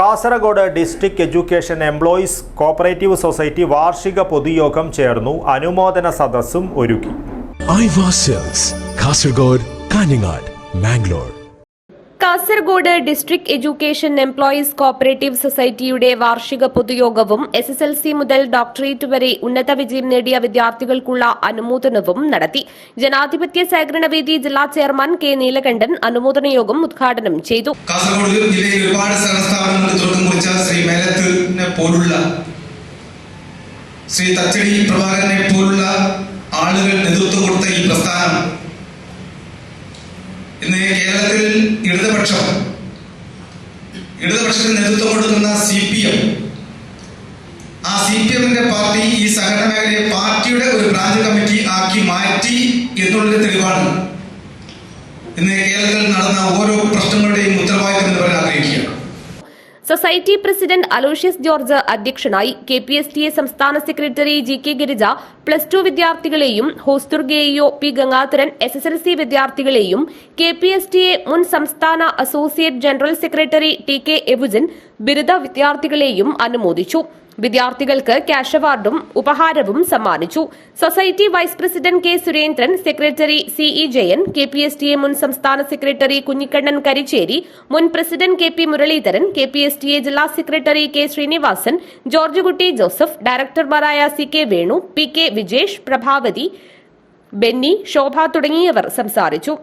Kasaragod district education employees cooperative society വാർഷിക പൊതുയോഗം ചേർന്നു. അനുമോദന സദസ്സും ഒരുക്കി. Kasaragod Kanhangad Mangalore. Kasaragod district education employees cooperative സൊസൈറ്റിയുടെ വാർഷിക പൊതുയോഗവും എസ് എസ് എൽ സി മുതൽ ഡോക്ടറേറ്റ് വരെ ഉന്നത വിജയം നേടിയ വിദ്യാർത്ഥികൾക്കുള്ള അനുമോദനവും നടത്തി. ജനാധിപത്യ സഹകരണവേദി ജില്ലാ ചെയർമാൻ കെ നീലകണ്ഠൻ അനുമോദന യോഗം ഉദ്ഘാടനം ചെയ്തു. കാസർഗോഡ് ജില്ലയിൽ ഒരുപാട് ശ്രീ ശ്രീ പോലുള്ള ആളുകൾ നേതൃത്വം കൊടുത്ത ഈ പ്രസ്ഥാനം ഇന്ന് കേരളത്തിൽ ഇടതുപക്ഷം ഇടതുപക്ഷത്തിന് നേതൃത്വം കൊടുക്കുന്ന സി പി എം ആ സി പി എമ്മിന്റെ പാർട്ടി ഈ സഹകരണ മേഖലയെ പാർട്ടിയുടെ ഒരു ബ്രാഞ്ച് കമ്മിറ്റി ആക്കി മാറ്റി എന്നുള്ളൊരു തെളിവാണ്. ഇന്ന് കേരളത്തിൽ നടന്ന ഓരോ പ്രശ്നങ്ങളുടെയും ആഗ്രഹിക്കുകയാണ് സൊസൈറ്റി പ്രസിഡന്റ് അലോഷ്യസ് ജോർജ് അധ്യക്ഷനായി K P S T A സംസ്ഥാന secretary G K Girija plus two വിദ്യാർത്ഥികളെയും ഹോസ്തുർഗേയോ P Gangadharan S S L C വിദ്യാർത്ഥികളെയും K P S T A മുൻ സംസ്ഥാന associate general secretary T K എബുജൻ ബിരുദ വിദ്യാർത്ഥികളെയും അനുമോദിച്ചു. വിദ്യാർത്ഥികൾക്ക് ക്യാഷ് അവാർഡും ഉപഹാരവും സമ്മാനിച്ചു. Society vice president K Surendran secretary C E Jayan K P S T A മുൻ സംസ്ഥാന സെക്രട്ടറി കുഞ്ഞിക്കണ്ണൻ കരിച്ചേരി മുൻ president K P Muraleedharan K P S T A ജില്ലാ secretary K Srinivasan George Kutty Joseph ഡയറക്ടർമാരായ C K Venu P K Vijesh Prabhavathi Benny Shobha തുടങ്ങിയവർ സംസാരിച്ചു.